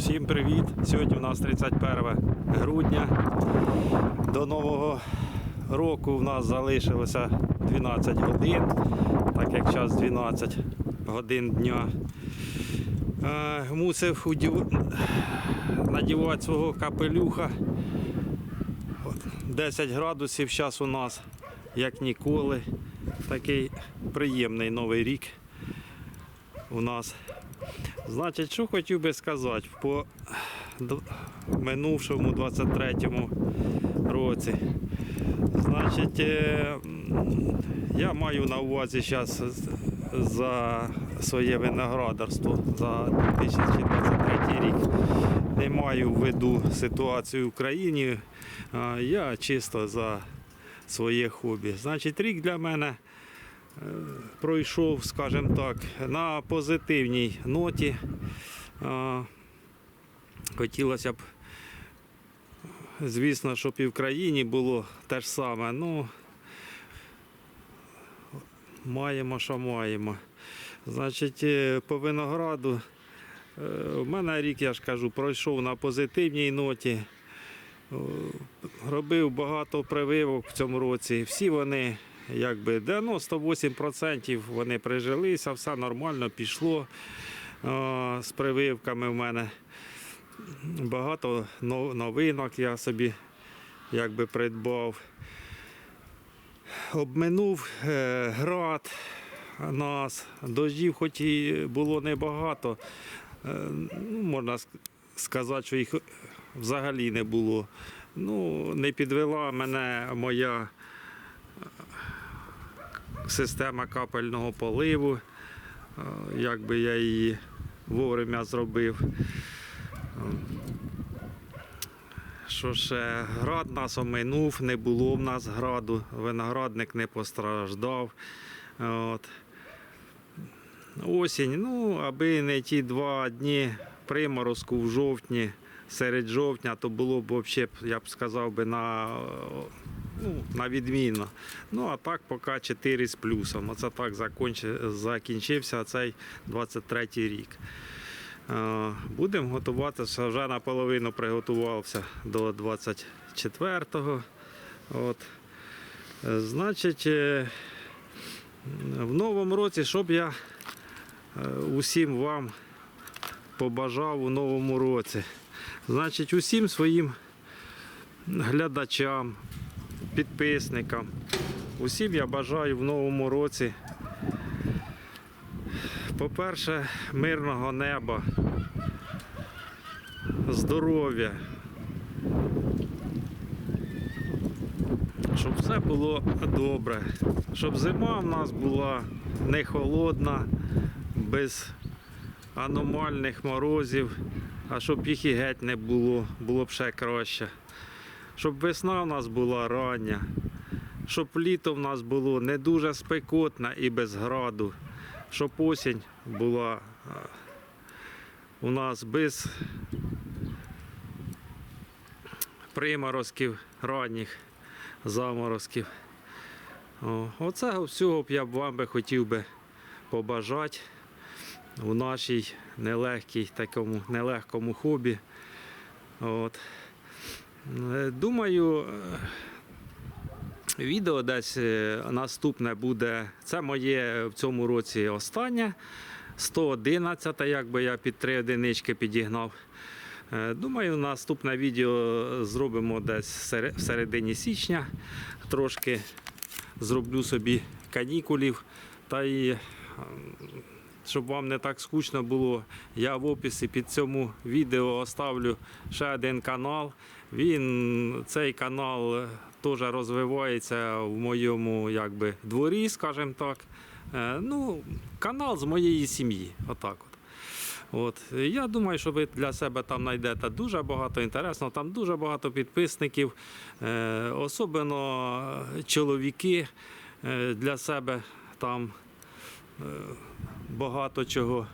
Всім привіт! Сьогодні у нас 31 грудня. До Нового року в нас залишилося 12 годин, так як час 12 годин дня. Е, Мусив удів- надівати свого капелюха. 10 градусів зараз у нас, як ніколи. Такий приємний новий рік у нас. Значить, що хотів би сказати по минувшому 23-му році. Значить, е, я маю на увазі зараз за своє виноградарство за 2023 рік. Не маю в виду ситуацію в Україні. а Я чисто за своє хобі. Значить, рік для мене пройшов, скажімо так, на позитивній ноті. Хотілося б, звісно, щоб і в країні було те ж саме. Ну, маємо, що маємо. Значить, е, по винограду. е, У мене рік, я ж кажу, пройшов на позитивній ноті. Робив багато прививок в цьому році. Всі вони, якби 98% вони прижилися, все нормально пішло О, з прививками в мене. Багато новинок я собі якби придбав. Обминув е, град нас, дождів, хоч і було небагато. Е, ну, можна сказати, що їх взагалі не було. Ну, не підвела мене моя система капельного поливу. Е, Як би я її вовремя зробив. Що ще град нас оминув, не було в нас граду, виноградник не постраждав. От. Осінь, ну, аби не ті два дні приморозку в жовтні, серед жовтня, то було б взагалі, я б сказав би, на, ну, на відмінно. Ну, а так поки 4 з плюсом. Оце так закінчився цей 23 рік. Е, Будемо готуватися, вже наполовину приготувався до 24-го. От. Значить, е, в новому році, щоб я е, усім вам побажав у новому році. Значить, усім своїм глядачам, підписникам, усім я бажаю в новому році. По-перше, мирного неба, здоров'я, щоб все було добре, щоб зима в нас була не холодна, без аномальних морозів, а щоб їх і геть не було, було б ще краще. Щоб весна в нас була рання, щоб літо в нас було не дуже спекотне і без граду, щоб осінь була у нас без приморозків ранніх заморозків. О, оце всього б я б вам би хотів би побажати у нашій нелегкій такому нелегкому хобі. От. Е, Думаю, е, відео десь е, наступне буде. Це моє в цьому році останнє. 111, якби я під три одинички підігнав. Думаю, наступне відео зробимо десь в середині січня. Трошки зроблю собі канікулів. Та і щоб вам не так скучно було, я в описі під цьому відео оставлю ще один канал. Він цей канал е, теж розвивається в моєму якби, дворі, скажімо так. Е, Ну, канал з моєї сім'ї. Отак от. От. Я думаю, що ви для себе там знайдете дуже багато інтересного, там дуже багато підписників, е, особливо чоловіки для себе там багато чого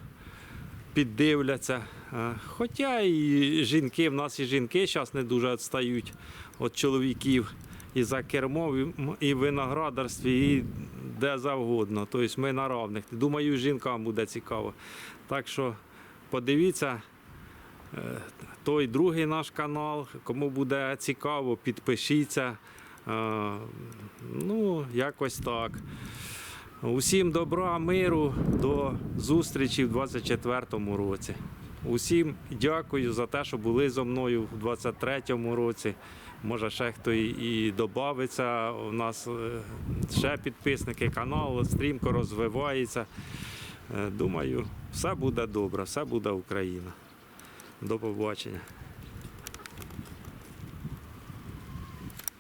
піддивляться. Е, Хоча і жінки, в нас і жінки зараз не дуже відстають від чоловіків і за кермом, і в виноградарстві, і де завгодно. Тобто ми на равних. Думаю, жінкам буде цікаво. Так що подивіться е, той другий наш канал. Кому буде цікаво, підпишіться. Е, Ну, якось так. Усім добра, миру, до зустрічі в 2024 році. Усім дякую за те, що були зо мною в 2023 році. Може, ще хто і, і додається. У нас е, ще підписники каналу стрімко розвивається. Е, Думаю, все буде добре, все буде Україна. До побачення.